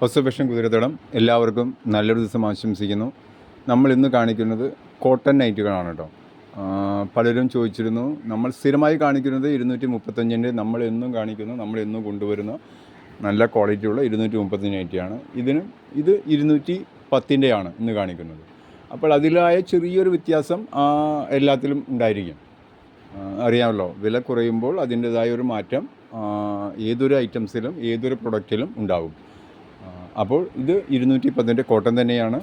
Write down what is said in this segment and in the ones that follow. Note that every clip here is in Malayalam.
ഹൊസഫഷൻ കുതിരത്തടം എല്ലാവർക്കും നല്ലൊരു ദിവസം ആശംസിക്കുന്നു. നമ്മൾ ഇന്ന് കാണിക്കുന്നത് കോട്ടൺ നൈറ്റുകളാണ് കേട്ടോ. പലരും ചോദിച്ചിരുന്നു നമ്മൾ സ്ഥിരമായി കാണിക്കുന്നത് ഇരുന്നൂറ്റി മുപ്പത്തഞ്ചിന്റെ നമ്മൾ എന്നും കാണിക്കുന്നു നമ്മൾ എന്നും കൊണ്ടുവരുന്ന. നല്ല ക്വാളിറ്റിയുള്ള ഇരുന്നൂറ്റി മുപ്പത്തഞ്ച് നൈറ്റിയാണ് ഇതിന് ഇത് ഇരുന്നൂറ്റി പത്തിന്റെയാണ് ഇന്ന് കാണിക്കുന്നത്. അപ്പോൾ അതിലായ ചെറിയൊരു വ്യത്യാസം എല്ലാത്തിലും ഉണ്ടായിരിക്കും. അറിയാമല്ലോ വില കുറയുമ്പോൾ അതിന്റെതായ ഒരു മാറ്റം ഏതൊരു ഐറ്റംസിലും ഏതൊരു പ്രൊഡക്റ്റിലും ഉണ്ടാകും. അപ്പോൾ ഇത് ഇരുന്നൂറ്റി പത്തിന്റെ കോട്ടൺ തന്നെയാണ്.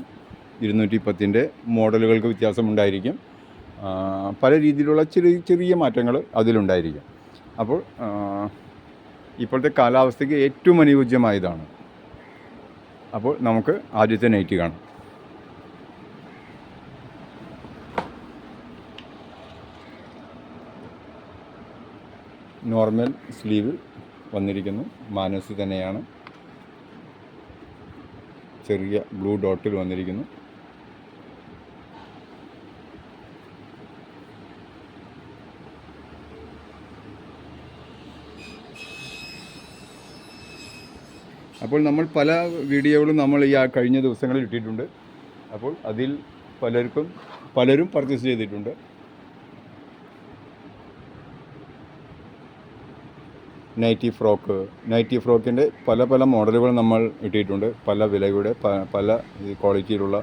ഇരുന്നൂറ്റി പത്തിന്റെ മോഡലുകൾക്ക് വ്യത്യാസം ഉണ്ടായിരിക്കും പല രീതിയിലുള്ള ചെറിയ ചെറിയ മാറ്റങ്ങൾ അതിലുണ്ടായിരിക്കും. അപ്പോൾ ഇപ്പോഴത്തെ കാലാവസ്ഥയ്ക്ക് ഏറ്റവും അനുയോജ്യമായതാണ്. അപ്പോൾ നമുക്ക് ആദ്യത്തെ നൈറ്റ് കാണാം. നോർമൽ സ്ലീവ് വന്നിരിക്കുന്നു. മാനസ് തന്നെയാണ്. ചെറിയ ബ്ലൂ ഡോട്ടിൽ വന്നിരിക്കുന്നു. അപ്പോൾ നമ്മൾ പല വീഡിയോകളും നമ്മൾ ഈ കഴിഞ്ഞ ദിവസങ്ങളിൽ ഇട്ടിട്ടുണ്ട്. അപ്പോൾ അതിൽ പലർക്കും പലരും പർച്ചേസ് ചെയ്തിട്ടുണ്ട്. നൈറ്റി ഫ്രോക്ക് നൈറ്റി ഫ്രോക്കിന്റെ പല പല മോഡലുകൾ നമ്മൾ ഇട്ടിട്ടുണ്ട്. പല വിലയുടെ പല ക്വാളിറ്റിയിലുള്ള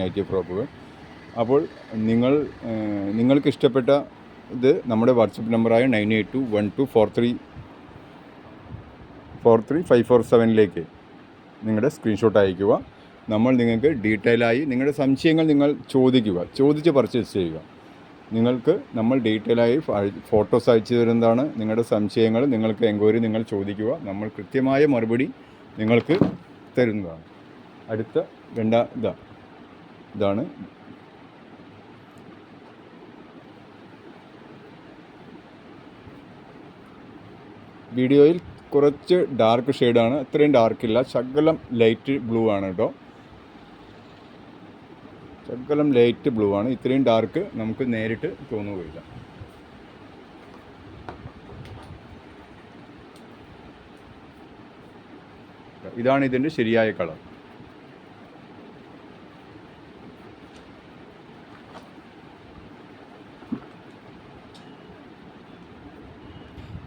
നൈറ്റി ഫ്രോക്കുകൾ അപ്പോൾ നിങ്ങൾ നിങ്ങൾക്ക് ഇഷ്ടപ്പെട്ട ഇത് നമ്മുടെ വാട്സപ്പ് നമ്പറായ nine eight two one two four three four three five four സെവനിലേക്ക് നിങ്ങളുടെ സ്ക്രീൻഷോട്ട് അയയ്ക്കുക. നമ്മൾ നിങ്ങൾക്ക് ഡീറ്റെയിലായി നിങ്ങളുടെ സംശയങ്ങൾ നിങ്ങൾ ചോദിക്കുക. ചോദിച്ച് പർച്ചേസ് ചെയ്യുക. നിങ്ങൾക്ക് നമ്മൾ ഡീറ്റെയിലായി ഫോട്ടോസ് അയച്ചു തരുന്നതാണ്. നിങ്ങളുടെ സംശയങ്ങൾ നിങ്ങൾക്ക് എൻക്വയറി നിങ്ങൾ ചോദിക്കുക. നമ്മൾ കൃത്യമായ മറുപടി നിങ്ങൾക്ക് തരുന്നതാണ്. അടുത്ത രണ്ടാ ഇതാ ഇതാണ്. വീഡിയോയിൽ കുറച്ച് ഡാർക്ക് ഷെയ്ഡാണ്. അത്രയും ഡാർക്കില്ല. ശകലം ലൈറ്റ് ബ്ലൂ ആണ് കേട്ടോ. ശകലം ലൈറ്റ് ബ്ലൂ ആണ്. ഇത്രയും ഡാർക്ക് നമുക്ക് നേരിട്ട് തോന്നുകയില്ല ഇതാണ് ഇതിന്റെ ശരിയായ കളർ.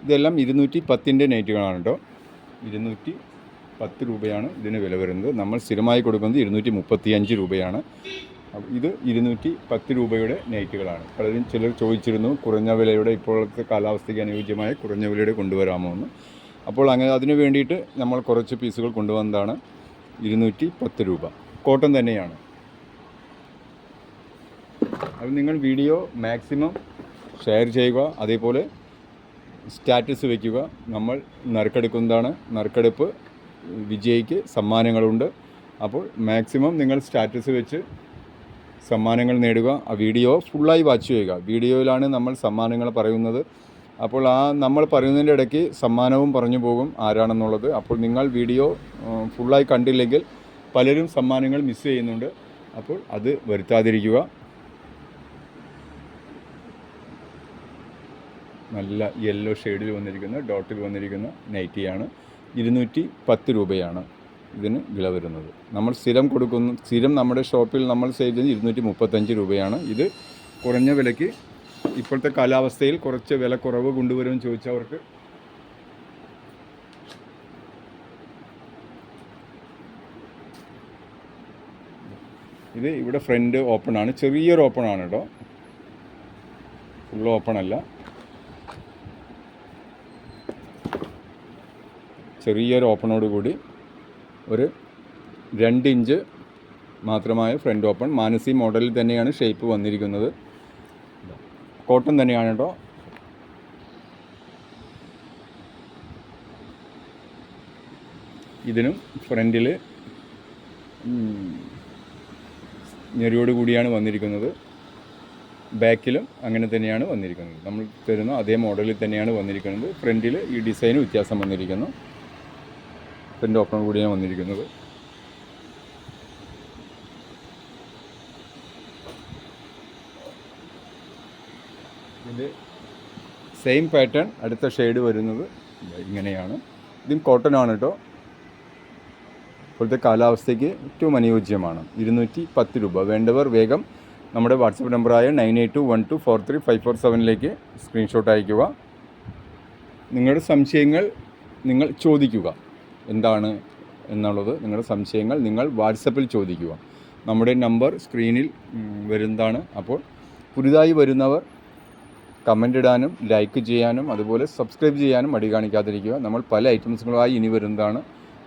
ഇതെല്ലാം ഇരുന്നൂറ്റി പത്തിന്റെ നൈറ്റുകളാണ് കേട്ടോ. ഇരുന്നൂറ്റി പത്ത് രൂപയാണ് ഇതിന് വില വരുന്നത്. നമ്മൾ സ്ഥിരമായി കൊടുക്കുന്നത് ഇരുന്നൂറ്റി മുപ്പത്തി അഞ്ച് രൂപയാണ്. ഇത് ഇരുന്നൂറ്റി പത്ത് രൂപയുടെ നൈറ്റുകളാണ്. പലരും ചിലർ ചോദിച്ചിരുന്നു കുറഞ്ഞ വിലയുടെ ഇപ്പോഴത്തെ കാലാവസ്ഥയ്ക്ക് അനുയോജ്യമായ കുറഞ്ഞ വിലയുടെ കൊണ്ടുവരാമോ എന്ന്. അപ്പോൾ അങ്ങനെ അതിന് വേണ്ടിയിട്ട് നമ്മൾ കുറച്ച് പീസുകൾ കൊണ്ടുവന്നതാണ് ഇരുന്നൂറ്റി പത്ത് രൂപ. കോട്ടൺ തന്നെയാണ്. അത് നിങ്ങൾ വീഡിയോ മാക്സിമം ഷെയർ ചെയ്യുക അതേപോലെ സ്റ്റാറ്റസ് വയ്ക്കുക. നമ്മൾ നറുക്കെടുക്കുന്നതാണ്. നറുക്കെടുപ്പ് വിജയിക്ക് സമ്മാനങ്ങളുണ്ട്. അപ്പോൾ മാക്സിമം നിങ്ങൾ സ്റ്റാറ്റസ് വെച്ച് സമ്മാനങ്ങൾ നേടുക ആ വീഡിയോ ഫുള്ളായി വാച്ച് ചെയ്യുക. വീഡിയോയിലാണ് നമ്മൾ സമ്മാനങ്ങൾ പറയുന്നത്. അപ്പോൾ ആ നമ്മൾ പറയുന്നതിന്റെ ഇടയ്ക്ക് സമ്മാനവും പറഞ്ഞു പോകും ആരാണെന്നുള്ളത്. അപ്പോൾ നിങ്ങൾ വീഡിയോ ഫുള്ളായി കണ്ടില്ലെങ്കിൽ പലരും സമ്മാനങ്ങൾ മിസ് ചെയ്യുന്നുണ്ട്. അപ്പോൾ അത് വരുത്താതിരിക്കുക. നല്ല യെല്ലോ ഷെയ്ഡിൽ വന്നിരിക്കുന്ന ഡോട്ടിൽ വന്നിരിക്കുന്ന നൈറ്റിയാണ് ഇരുന്നൂറ്റി പത്ത് രൂപയാണ്. ഇതിന് വില വരുന്നത്. നമ്മൾ സ്ഥിരം കൊടുക്കുന്ന സ്ഥിരം നമ്മുടെ ഷോപ്പിൽ നമ്മൾ സെയിൽ ചെയ്യുന്നത് ഇരുന്നൂറ്റി മുപ്പത്തഞ്ച് രൂപയാണ്. ഇത് കുറഞ്ഞ വിലയ്ക്ക് ഇപ്പോഴത്തെ കാലാവസ്ഥയിൽ കുറച്ച് വില കുറവ് കൊണ്ടുവരുമെന്ന് ചോദിച്ചവർക്ക് ഇത് ഇവിടെ ഫ്രണ്ട് ഓപ്പൺ ആണ്. ചെറിയൊരു ഓപ്പൺ ആണ് കേട്ടോ. ഫുൾ ഓപ്പൺ അല്ല. ചെറിയൊരു ഓപ്പണോട് കൂടി ഒരു രണ്ട് ഇഞ്ച് മാത്രമായ ഫ്രണ്ട് ഓപ്പൺ. മാനസി മോഡലിൽ തന്നെയാണ് ഷേപ്പ് വന്നിരിക്കുന്നത്. കോട്ടൺ തന്നെയാണ് കേട്ടോ. ഇതിനും ഫ്രണ്ടിൽ ഞെരിയോട് കൂടിയാണ് വന്നിരിക്കുന്നത്. ബാക്കിലും അങ്ങനെ തന്നെയാണ് വന്നിരിക്കുന്നത്. നമ്മൾ തരുന്ന അതേ മോഡലിൽ തന്നെയാണ് വന്നിരിക്കുന്നത്. ഫ്രണ്ടിൽ ഈ ഡിസൈന് വ്യത്യാസം വന്നിരിക്കുന്നു. ഫ്രണ്ട് ഓപ്പൺ കൂടിയാണ് വന്നിരിക്കുന്നത്. ഇതിന്റെ സെയിം പാറ്റേൺ അടുത്ത ഷെയ്ഡ് വരുന്നത് ഇങ്ങനെയാണ്. ഇതും കോട്ടൺ ആണ് കേട്ടോ ഇപ്പോഴത്തെ കാലാവസ്ഥയ്ക്ക് ഏറ്റവും അനുയോജ്യമാണ്. ഇരുന്നൂറ്റി പത്ത് രൂപ. വേണ്ടവർ വേഗം നമ്മുടെ വാട്സപ്പ് നമ്പറായ nine eight two one two four three five four സെവനിലേക്ക് screenshot അയയ്ക്കുക. നിങ്ങളുടെ സംശയങ്ങൾ നിങ്ങൾ ചോദിക്കുക. എന്താണ് എന്നുള്ളത് നിങ്ങളുടെ സംശയങ്ങൾ നിങ്ങൾ വാട്സപ്പിൽ ചോദിക്കുക. നമ്മുടെ നമ്പർ സ്ക്രീനിൽ വരുന്നതാണ്. അപ്പോൾ പുതുതായി വരുന്നവർ കമന്റ് ഇടാനും ലൈക്ക് ചെയ്യാനും അതുപോലെ സബ്സ്ക്രൈബ് ചെയ്യാനും മടി കാണിക്കാതിരിക്കുക. നമ്മൾ പല ഐറ്റംസുകളായി ഇനി വരുന്നതാണ്.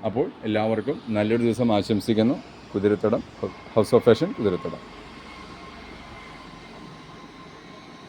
അപ്പോൾ എല്ലാവർക്കും നല്ലൊരു ദിവസം ആശംസിക്കുന്നു. Kuthirathadam house of fashion Kuthirathadam.